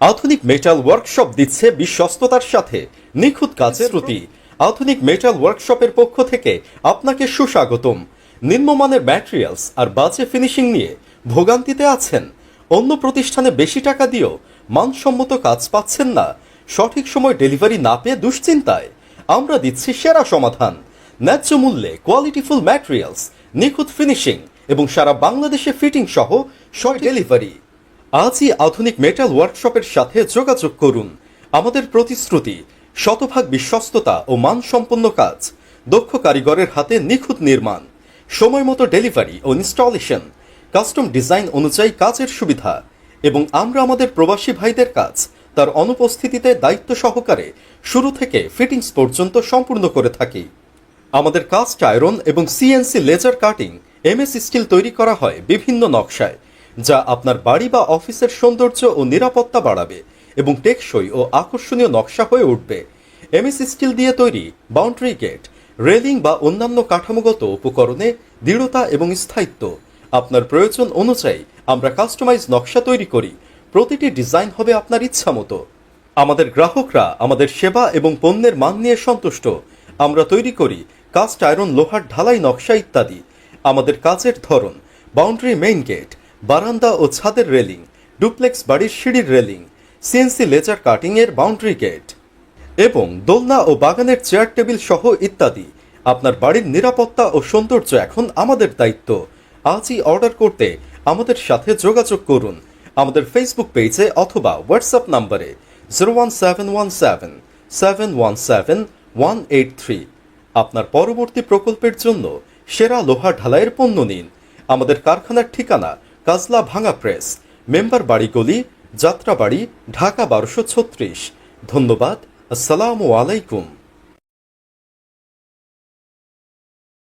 আধুনিক metal workshop দিচ্ছে বিশ্বস্ততার সাথে। নিখুঁত কাজের প্রতি আধুনিক মেটাল ওয়ার্কশপের পক্ষ থেকে আপনাকে সুস্বাগতম। নিম্নমানের ম্যাটেরিয়ালস আর বাজে ফিনিশিং নিয়ে ভোগান্তিতে আছেন। অন্য প্রতিষ্ঠানে বেশি টাকা দিয়েও মানসম্মত কাজ পাচ্ছেন না। সঠিক সময় ডেলিভারি না পেয়ে দুশ্চিন্তায়। আমরা দিচ্ছি সেরা সমাধান। ন্যায্য মূল্যে কোয়ালিটিফুল ম্যাটেরিয়ালস নিখুঁত ফিনিশিং এবং সারা বাংলাদেশে ফিটিং সহ সয় ডেলিভারি আজই আধুনিক মেটাল ওয়ার্কশপের সাথে যোগাযোগ করুন। আমাদের প্রতিশ্রুতি, শতভাগ বিশ্বস্ততা ও মানসম্পন্ন কাজ দক্ষ কারিগরের হাতে নিখুঁত নির্মাণ, সময় মতো ডেলিভারি ও ইনস্টলেশন কাস্টম ডিজাইন অনুযায়ী কাজের সুবিধা এবং আমরা আমাদের প্রবাসী ভাইদের কাজ তার অনুপস্থিতিতে দায়িত্ব সহকারে শুরু থেকে ফিটিংস পর্যন্ত সম্পূর্ণ করে থাকি। আমাদের কাস্ট আয়রন এবং CNC laser cutting MS steel তৈরি করা হয় বিভিন্ন নকশায়। যা আপনার বাড়ি বা অফিসের সৌন্দর্য ও নিরাপত্তা বাড়াবে এবং টেকসই ও আকর্ষণীয় নকশা হয়ে উঠবে। এমএস স্টিল দিয়ে তৈরি বাউন্ডারি গেট, রেলিং বা অন্যান্য কাঠামোগত উপকরণে দৃঢ়তা এবং স্থায়িত্ব। আপনার প্রয়োজন অনুযায়ী আমরা কাস্টমাইজ নকশা তৈরি করি। প্রতিটি ডিজাইন হবে আপনার ইচ্ছা মতো। আমাদের গ্রাহকরা আমাদের সেবা এবং পণ্যের মান নিয়ে সন্তুষ্ট। আমরা তৈরি করি কাস্ট আয়রন, লোহার ঢালাই নকশা ইত্যাদি। আমাদের কাজের ধরন, বাউন্ডারি মেইন গেট বারান্দা ও ছাদের রেলিং, ডুপ্লেক্স বাড়ির সিঁড়ির রেলিং সিএনসি লেজার কাটিং এর বাউন্ডারি গেট এবং দোলনা ও বাগানের চেয়ার টেবিল সহ ইত্যাদি। আপনার বাড়ির নিরাপত্তা ও সৌন্দর্য এখন আমাদের দায়িত্ব। আজই অর্ডার করতে আমাদের সাথে যোগাযোগ করুন। আমাদের ফেসবুক পেজে অথবা হোয়াটসঅ্যাপ নম্বরে zero one seven one seven seven one seven one eight three আপনার পরবর্তী প্রকল্পের জন্য সেরা লোহা ঢালাইয়ের পণ্য নিন। আমাদের কারখানার ঠিকানা কাজলা ভাঙা প্রেস মেম্বার বাড়ি গলি যাত্রাবাড়ি ঢাকা বারোশো ছত্রিশ। ধন্যবাদ আসসালামু আলাইকুম।